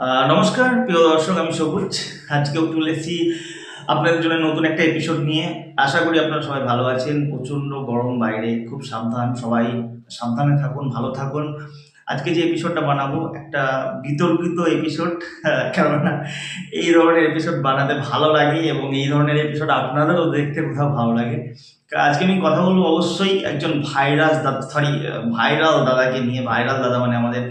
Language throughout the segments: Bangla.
নমস্কার, প্রিয় দর্শক, আমি সবুজ। আজকেও চলে এসেছি আপনাদের জন্য নতুন একটা এপিসোড নিয়ে। আশা করি আপনারা সবাই ভালো আছেন। প্রচণ্ড গরম বাইরে, খুব সাবধান। সবাই সাবধানে থাকুন, ভালো থাকুন। আজকে যে এপিসোডটা বানাবো, একটা বিতর্কিত এপিসোড কেননা এই ধরনের এপিসোড বানাতে ভালো লাগে এবং এই ধরনের এপিসোড আপনাদেরও দেখতে কোথাও ভালো লাগে। আজকে আমি কথা বলব অবশ্যই একজন ভাইরাস দাদা সরি ভাইরাল দাদাকে নিয়ে। ভাইরাল দাদা মানে আমাদের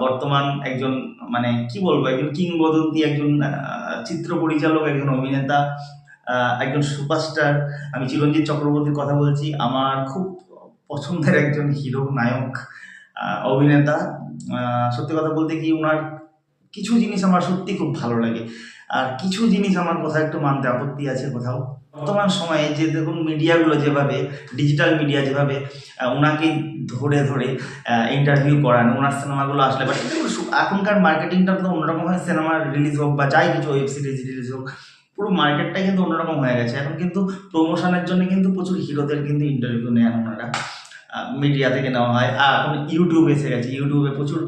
বর্তমান একজন মানে কি বলব, একজন কিংবদন্তি, একজন চিত্র পরিচালক, একজন অভিনেতা একজন সুপারস্টার আমি চিরঞ্জিত চক্রবর্তীর কথা বলছি। আমার খুব পছন্দের একজন হিরো, নায়ক অভিনেতা। সত্যি কথা বলতে কি ওনার কিছু জিনিস আমার সত্যি খুব ভালো লাগে। আর কিছু জিনিস আমার কোথাও একটু মানতে আপত্তি আছে কোথাও। বর্তমান সময়ে যে দেখুন মিডিয়াগুলো যেভাবে, ডিজিটাল মিডিয়া যেভাবে ওনাকে ধরে ধরে ইন্টারভিউ করান ওনার সিনেমাগুলো আসলে বাট এখনকার মার্কেটিংটা তো অন্যরকম হয় সিনেমা রিলিজ হোক বা যাই কিছু ওয়েব সিরিজ রিলিজ হোক, পুরো মার্কেটটাই কিন্তু অন্যরকম হয়ে গেছে। এখন কিন্তু প্রমোশনের জন্য কিন্তু প্রচুর হিরোদের কিন্তু ইন্টারভিউ নেন ওনারা। মিডিয়া থেকে নেওয়া হয়, আর এখন ইউটিউব এসে গেছে। ইউটিউবে প্রচুর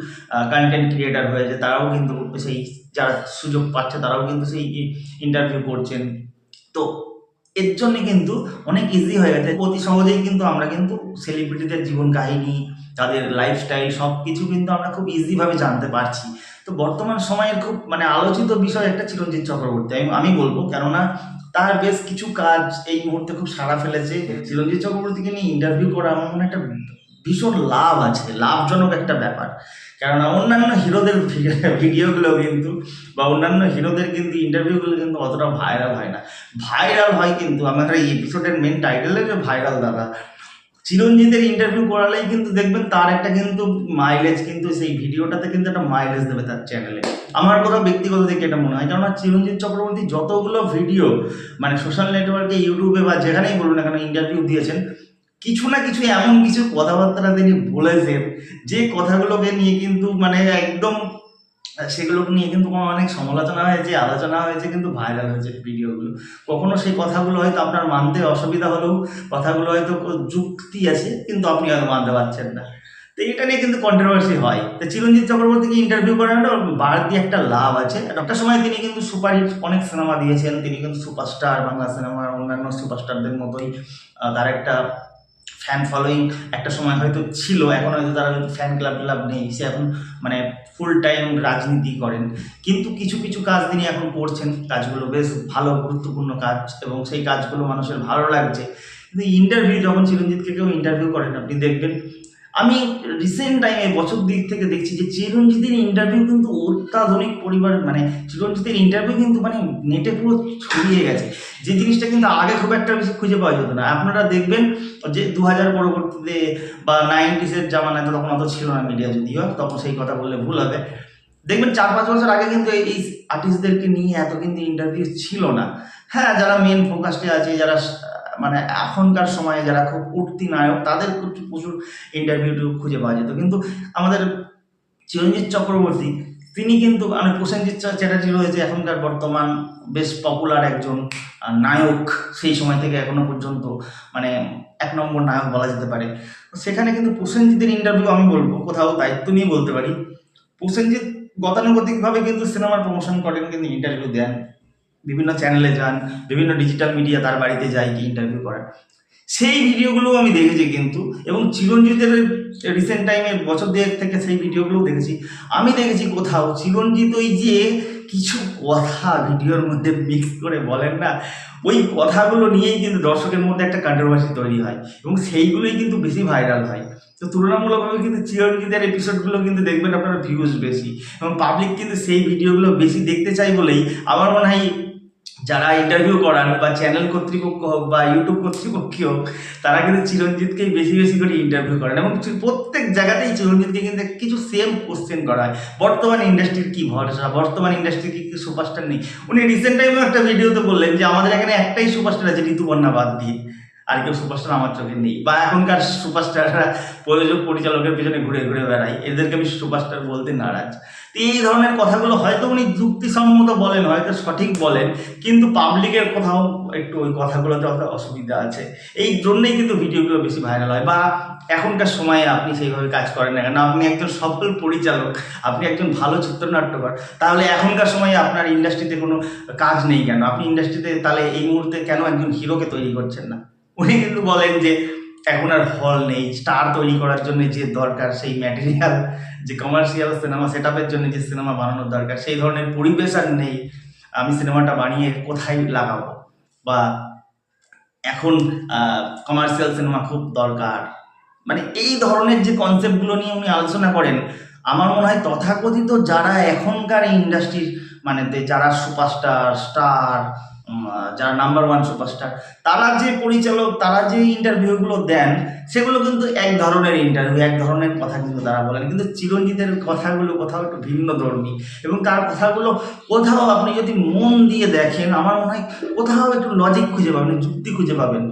কন্টেন্ট ক্রিয়েটার হয়েছে, তারাও কিন্তু সেই যারা সুযোগ পাচ্ছে, তারাও কিন্তু সেই ইন্টারভিউ করছেন। তো এর জন্য কিন্তু অনেক ইজি হয়ে গেছে। অতি সহজেই কিন্তু আমরা কিন্তু সেলিব্রিটিদের জীবন কাহিনী, তাদের লাইফস্টাইল সব কিছু কিন্তু আমরা খুব ইজিভাবে জানতে পারছি। তো বর্তমান সময়ের খুব মানে আলোচিত বিষয় একটা চিরঞ্জিত চক্রবর্তী। আমি আমি বলব, কেননা তার বেশ কিছু কাজ এই মুহূর্তে খুব সারা ফেলেছে। চিরঞ্জিত চক্রবর্তীকে নিয়ে ইন্টারভিউ করা আমার মনে একটা ভীষণ লাভ আছে, লাভজনক একটা ব্যাপার। কেননা অন্যান্য হিরোদের ভিডিওগুলো কিন্তু বা অন্যান্য হিরোদের কিন্তু ইন্টারভিউগুলো কিন্তু অতটা ভাইরাল হয় না। ভাইরাল হয় কিন্তু আমাদের এই এপিসোডের মেন টাইটেলের যে ভাইরাল দাদা চিরঞ্জিতের ইন্টারভিউ করালেই কিন্তু দেখবেন তার একটা কিন্তু মাইলেজ কিন্তু সেই ভিডিওটাতে কিন্তু একটা মাইলেজ দেবে তার চ্যানেলে আমার কোথাও ব্যক্তিগত দিকে এটা মনে হয়, কেননা চিরঞ্জিত চক্রবর্তী যতগুলো ভিডিও মানে সোশ্যাল নেটওয়ার্কে ইউটিউবে বা যেখানেই বলুন না কেন ইন্টারভিউ দিয়েছেন, কিছু না কিছু এমন কিছু কথাবার্তা তিনি বলেছেন, যে কথাগুলোকে নিয়ে কিন্তু মানে একদম সেগুলোকে নিয়ে কিন্তু অনেক সমালোচনা হয়েছে, আলোচনা হয়েছে, কিন্তু ভাইরাল হয়েছে ভিডিওগুলো। কখনো সেই কথাগুলো হয়তো আপনার মানতে অসুবিধা হলেও, কথাগুলো হয়তো যুক্তি আছে, কিন্তু আপনি হয়তো মানতে পারছেন না। তো এটা নিয়ে কিন্তু কন্ট্রোভার্সি হয়। তো চিরঞ্জিত চক্রবর্তীকে ইন্টারভিউ করানোর বাড়তি একটা লাভ আছে। একটা সময় তিনি কিন্তু সুপারহিট অনেক সিনেমা দিয়েছেন। তিনি কিন্তু সুপারস্টার বাংলা সিনেমার অন্যান্য সুপারস্টারদের মতোই তার একটা ফ্যান ফলোয়িং একটা সময় হয়তো ছিল, এখন হয়তো তারা হয়তো ফ্যান ক্লাব ক্লাব নেই, সে এখন মানে ফুল টাইম রাজনীতি করেন। কিন্তু কিছু কিছু কাজ তিনি এখন করছেন, কাজগুলো বেশ ভালো, গুরুত্বপূর্ণ কাজ এবং সেই কাজগুলো মানুষের ভালো লাগছে। কিন্তু ইন্টারভিউ যখন চিরঞ্জিতকে কেউ ইন্টারভিউ করেন আপনি দেখবেন আমি রিসেন্ট টাইমে বছর দিক থেকে দেখছি যে চিরঞ্জিতের ইন্টারভিউ কিন্তু অত্যাধুনিক পরিবার মানে চিরঞ্জিতের ইন্টারভিউ কিন্তু মানে নেটে পুরো ছড়িয়ে গেছে। যে জিনিসটা কিন্তু আগে খুব একটা বেশি খুঁজে পাওয়া যেত না। আপনারা দেখবেন যে দু হাজার পরবর্তীতে বা নাইনটিসের জামানায় তো তখন অত ছিল না মিডিয়া যদিও, তখন সেই কথা বললে ভুল হবে। দেখবেন চার পাঁচ বছর আগে কিন্তু এই আর্টিস্টদেরকে নিয়ে এত কিন্তু ইন্টারভিউ ছিল না। হ্যাঁ যারা মেন ফোকাসে আছে, যারা মানে এখনকার সময়ে যারা খুব উঠতি নায়ক, তাদের প্রচুর ইন্টারভিউ খুঁজে পাওয়া যেত। কিন্তু আমাদের চিরঞ্জিত চক্রবর্তী, তিনি কিন্তু মানে প্রসেনজিৎ চ্যাটার্জি রয়েছে এখনকার বর্তমান বেশ পপুলার একজন নায়ক, সেই সময় থেকে এখনও পর্যন্ত মানে এক নম্বর নায়ক বলা যেতে পারে। সেখানে কিন্তু প্রসেনজিতের ইন্টারভিউ আমি বলব, কোথাও দায়িত্ব নিয়ে বলতে পারি। প্রসেনজিৎ গতানুগতিকভাবে কিন্তু সিনেমার প্রমোশন করেন, কিন্তু ইন্টারভিউ দেন। বিভিন্ন চ্যানেলে যান, বিভিন্ন ডিজিটাল মিডিয়া তার বাড়িতে যায় কি ইন্টারভিউ করেন। সেই ভিডিওগুলো আমি দেখেছি কিন্তু, এবং চিরঞ্জিতের রিসেন্ট টাইমে বছর দেড় থেকে সেই ভিডিওগুলো দেখেছি। আমি দেখেছি কোথাও, চিরঞ্জিত ওই যে কিছু কথা ভিডিওর মধ্যে মিক্স করে বলেন না, ওই কথাগুলো নিয়েই কিন্তু দর্শকের মধ্যে একটা কন্ট্রোভার্সি তৈরি হয়, এবং সেইগুলোই কিন্তু বেশি ভাইরাল হয়। তো তুলনামূলকভাবে কিন্তু চিরঞ্জিতের এপিসোডগুলো কিন্তু দেখবেন আপনার ভিউজ বেশি, এবং পাবলিক কিন্তু সেই ভিডিওগুলো বেশি দেখতে চাই বলেই আমার মনে হয় যারা ইন্টারভিউ করান বা চ্যানেল কর্তৃপক্ষ হোক বা ইউটিউব কর্তৃপক্ষ হোক, তারা কিন্তু চিরঞ্জিতকেই বেশি বেশি করে ইন্টারভিউ করেন এবং প্রত্যেক জায়গাতেই চিরঞ্জিতকে কিন্তু কিছু সেম কোশ্চেন করা হয়। বর্তমান ইন্ডাস্ট্রির কী ভরসা? বর্তমান ইন্ডাস্ট্রির কি সুপারস্টার নেই? উনি রিসেন্ট টাইমে একটা ভিডিওতে বললেন যে, আমাদের এখানে একটাই সুপারস্টার আছে ঋতুপর্ণা বাদ দিয়ে। আর কেউ সুপারস্টার আমার চোখে নেই। বা এখনকার সুপারস্টাররা প্রযোজক, পরিচালকের পিছনে ঘুরে ঘুরে বেড়ায়। এদেরকে আমি সুপারস্টার বলতে নারাজ। তো এই ধরনের কথাগুলো হয়তো উনি যুক্তিসম্মত বলেন, হয়তো সঠিক বলেন, কিন্তু পাবলিকের কোথাও একটু ওই কথাগুলোতে অসুবিধা আছে। এই জন্যই কিন্তু ভিডিওগুলো বেশি ভাইরাল হয়। বা এখনকার সময়ে আপনি সেইভাবে কাজ করেন না কেন? আপনি একজন সফল পরিচালক, আপনি একজন ভালো চিত্রনাট্যকার। তাহলে এখনকার সময়ে আপনার ইন্ডাস্ট্রিতে কোনো কাজ নেই কেন? আপনি ইন্ডাস্ট্রিতে তাহলে এই মুহূর্তে কেন একজন হিরোকে তৈরি করছেন না? উনি কিন্তু বলেন যে এখন আর হল নেই স্টার তৈরি করার জন্য যে দরকার, সেই ম্যাটেরিয়াল যে কমার্শিয়াল সিনেমা সেট জন্য যে সিনেমা বানানোর দরকার, সেই ধরনের পরিবেশ আর নেই, আমি সিনেমাটা বানিয়ে কোথায় লাগাবো? বা এখন কমার্শিয়াল সিনেমা খুব দরকার। মানে এই ধরনের যে কনসেপ্টগুলো নিয়ে উনি আলোচনা করেন, আমার মনে হয় তথাকথিত যারা এখনকার এই ইন্ডাস্ট্রির মানে যারা সুপারস্টার স্টার যারা নাম্বার ওয়ান সুপারস্টার তারা যে পরিচালক, তারা যে ইন্টারভিউগুলো দেন, সেগুলো কিন্তু এক ধরনের ইন্টারভিউ এক ধরনের কথা কিন্তু তারা বলেন। কিন্তু চিরঞ্জিতের কথাগুলো কোথাও একটু ভিন্ন ধর্মী এবং তার কথাগুলো কোথাও আপনি যদি মন দিয়ে দেখেন, আমার মনে হয় কোথাও একটু লজিক খুঁজে পাবেন, যুক্তি খুঁজে পাবেন।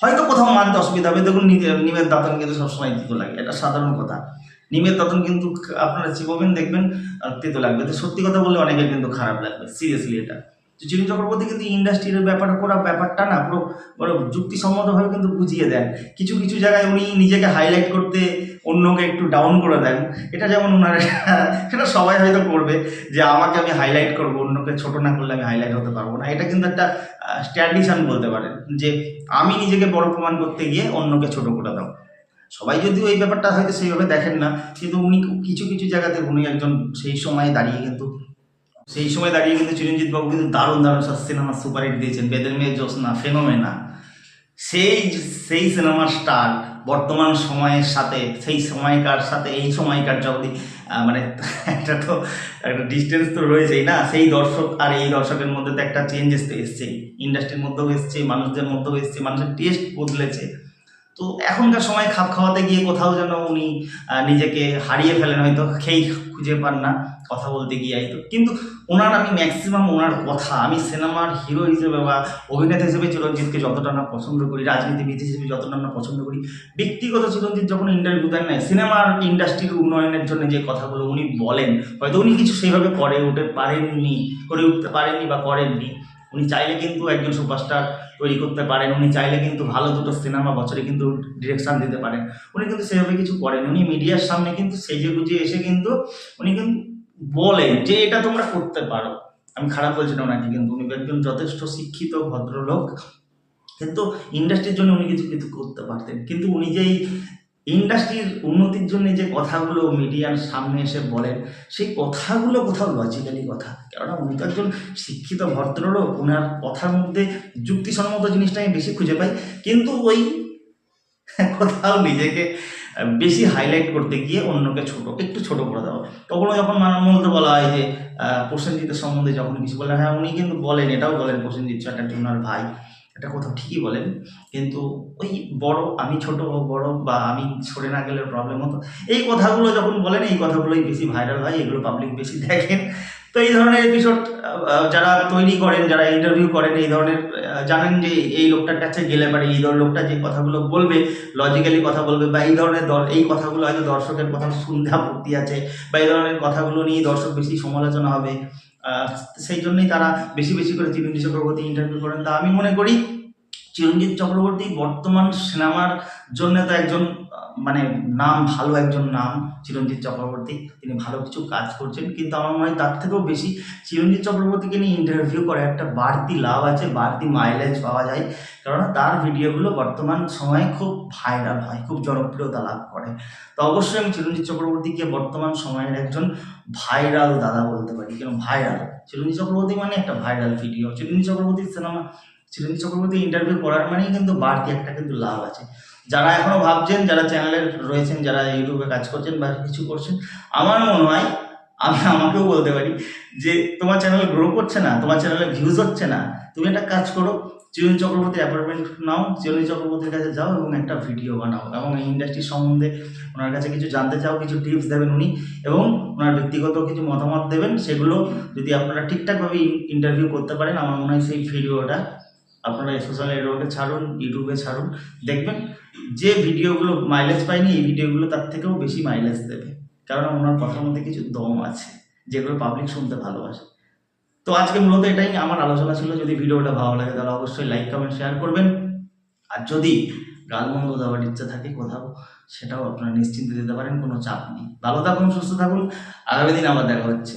হয়তো কোথাও মানতে অসুবিধা হবে। দেখুন নিমের দাতন কিন্তু সবসময় তিতো লাগে। এটা সাধারণ কথা। নিমের দাতন কিন্তু আপনারা চিবোবেন, দেখবেন তেতো লাগবে। তো সত্যি কথা বললে অনেকের কিন্তু খারাপ লাগবে। সিরিয়াসলি এটা। তো চিরঞ্জিত চক্রবর্তী কিন্তু ইন্ডাস্ট্রির ব্যাপার করা ব্যাপারটা না পুরো পুরো যুক্তিসম্মতভাবে কিন্তু বুঝিয়ে দেন। কিছু কিছু জায়গায় উনি নিজেকে হাইলাইট করতে অন্যকে একটু ডাউন করে দেন। এটা যেমন ওনার সেটা সবাই হয়তো করবে যে আমাকে আমি হাইলাইট করব, অন্যকে ছোট না করলে আমি হাইলাইট হতে পারব না। এটা কিন্তু একটা স্ট্র্যাডিশন বলতে পারেন যে আমি নিজেকে বড় প্রমাণ করতে গিয়ে অন্যকে ছোট করে দাও। সবাই যদিও এই ব্যাপারটা হয়তো সেইভাবে দেখেন না, কিন্তু উনি কিছু কিছু জায়গাতে উনি একজন সেই সময় দাঁড়িয়ে কিন্তু সেই সময় দাঁড়িয়ে কিন্তু চিরঞ্জিত বাবু কিন্তু দারুণ দারুণ সব সিনেমা সুপারহিট দিয়েছেন। বেদের মেয়ে জ্যোৎস্না, ফেনোমেনা। সেই সেই সিনেমার স্টার বর্তমান সময়ের সাথে, সেই সময়কার সাথে, এই সময়কার যদি মানে একটা তো, একটা ডিস্টেন্স তো রয়েছেই না? সেই দর্শক আর এই দর্শকের মধ্যে তো একটা চেঞ্জেস তো এসছেই। ইন্ডাস্ট্রির মধ্যেও এসছে, মানুষদের মধ্যেও এসছে, মানুষের টেস্ট বদলেছে। তো এখনকার সময় খাপ খাওয়াতে গিয়ে কোথাও যেন উনি নিজেকে হারিয়ে ফেলেন, হয়তো খেই খুঁজে পান না, কথা বলতে গিয়ে তো কিন্তু ওনার আমি ম্যাক্সিমাম ওনার কথা, আমি সিনেমার হিরো হিসেবে বা অভিনেতা হিসেবে চিরঞ্জিতকে যতটা না পছন্দ করি, রাজনীতিবিদ হিসেবে যতটা না পছন্দ করি, ব্যক্তিগত চিরঞ্জিত যখন ইন্টারভিউ দেন না সিনেমার ইন্ডাস্ট্রির উন্নয়নের জন্য যে কথাগুলো উনি বলেন, হয়তো উনি কিছু সেইভাবে করে উঠে পারেননি, করে উঠতে পারেননি বা করেননি। উনি চাইলে কিন্তু একজন সুপারস্টার তৈরি করতে পারেন, উনি চাইলে কিন্তু ভালো দুটো সিনেমা বছরে কিন্তু ডিরেকশন দিতে পারেন। উনি কিন্তু সেভাবে কিছু করেন উনি মিডিয়ার সামনে কিন্তু সেজে গুজে এসে কিন্তু উনি কিন্তু বলেন যে এটা তোমরা করতে পারো। আমি খারাপ বলছি না ওনাকে কিন্তু, উনি একজন যথেষ্ট শিক্ষিত, ভদ্রলোক। কিন্তু ইন্ডাস্ট্রির জন্য উনি কিছু কিছু করতে পারতেন। কিন্তু উনি যেই ইন্ডাস্ট্রির উন্নতির জন্য যে কথাগুলো মিডিয়ার সামনে এসে বলেন, সেই কথাগুলো কোথাও লজিক্যালি কথা। কেননা উনি তো একজন শিক্ষিত ভদ্রলোক ওনার কথার মধ্যে যুক্তিসম্মত জিনিসটা আমি বেশি খুঁজে পাই। কিন্তু ওই কোথাও নিজেকে বেশি হাইলাইট করতে গিয়ে অন্যকে ছোট, একটু ছোট করে দেওয়া। কখনো যখন মানব বলতে বলা হয় যে প্রসেনজিতের সম্বন্ধে যখন কিছু বলে হ্যাঁ উনি কিন্তু বলেন, এটাও বলেন প্রসেনজিৎ চ্যাটার্জি ওনার ভাই। এটা কোথাও ঠিকই বলেন, কিন্তু ওই বড়, আমি ছোট বড় বা আমি সরে না গেলে প্রবলেম হতো। এই কথাগুলো যখন বলেন, এই কথাগুলোই বেশি ভাইরাল হয়, এগুলো পাবলিক বেশি দেখেন। তো এই ধরনের এপিসোড যারা তৈরি করেন, যারা ইন্টারভিউ করেন, এই ধরনের জানেন যে এই লোকটার কাছে গেলে পারে এই ধরনের লোকটা যে কথাগুলো বলবে লজিক্যালি কথা বলবে, বা এই ধরনের এই কথাগুলো হয়তো দর্শকের কথা শুনতে আপত্তি আছে, বা এই ধরনের কথাগুলো নিয়ে দর্শক বেশি সমালোচনা হবে। সেই জন্যই তারা বেশি বেশি করে চিরঞ্জিত চক্রবর্তী ইন্টারভিউ করেন। তা আমি মনে করি, চিরঞ্জিত চক্রবর্তী বর্তমান সিনেমার জন্য তো একজন মানে নাম ভালো একজন নাম, চিরঞ্জিত চক্রবর্তী। তিনি ভালো কিছু কাজ করছেন, কিন্তু আমার মনে হয় তার থেকেও বেশি চিরঞ্জিত চক্রবর্তীকে নিয়ে ইন্টারভিউ করে একটা বাড়তি লাভ আছে, বাড়তি মাইলেজ পাওয়া যায়। কারণ তার ভিডিওগুলো বর্তমান সময়ে খুব ভাইরাল হয়, খুব জনপ্রিয়তা লাভ করে। তো অবশ্যই আমি চিরঞ্জিত চক্রবর্তীকে বর্তমান সময়ের একজন ভাইরাল দাদা বলতে পারি। কেন? ভাইরাল চিরঞ্জিত চক্রবর্তী মানে একটা ভাইরাল ভিডিও চিরঞ্জিত চক্রবর্তীর সিনেমা চিরঞ্জিত চক্রবর্তী ইন্টারভিউ করার মানেই কিন্তু বাড়তি একটা কিন্তু লাভ আছে। যারা এখনও ভাবছেন, যারা চ্যানেলে রয়েছেন, যারা ইউটিউবে কাজ করছেন বা কিছু করছেন, আমার মনে হয়, আমি আমাকেও বলতে পারি যে তোমার চ্যানেল গ্রো করছে না, তোমার চ্যানেলে ভিউজ হচ্ছে না। তুমি একটা কাজ করো চিরঞ্জিত চক্রবর্তী অ্যাপয়েন্টমেন্ট নাও চিরঞ্জিত চক্রবর্তীর কাছে যাও এবং একটা ভিডিও বানাও এবং এই ইন্ডাস্ট্রি সম্বন্ধে ওনার কাছে কিছু জানতে চাও, কিছু টিপস দেবেন উনি এবং ওনার ব্যক্তিগত কিছু মতামত দেবেন, সেগুলো যদি আপনারা ঠিকঠাকভাবে ইন্টারভিউ করতে পারেন, আমার মনে হয় সেই ভিডিওটা আপনারা সোশ্যাল নেটওয়ার্কে ছাড়ুন ইউটিউবে ছাড়ুন, দেখবেন যে ভিডিওগুলো মাইলেজ পায়নি, এই ভিডিওগুলো তার থেকেও বেশি মাইলেজ দেবে। কারণ ওনার কথার মধ্যে কিছু দম আছে, যেগুলো পাবলিক শুনতে ভালোবাসে। তো আজকে মূলত এটাই আমার আলোচনা ছিল, যদি ভিডিওটা ভালো লাগে তাহলে অবশ্যই লাইক কমেন্ট শেয়ার করবেন। আর যদি গালমন্দ দেওয়ার ইচ্ছা থাকে কোথাও, সেটাও আপনারা নিশ্চিন্তে দিতে পারেন, কোনো চাপ নেই। ভালো থাকুন, সুস্থ থাকুন, আগামী দিন আবার দেখা হচ্ছে।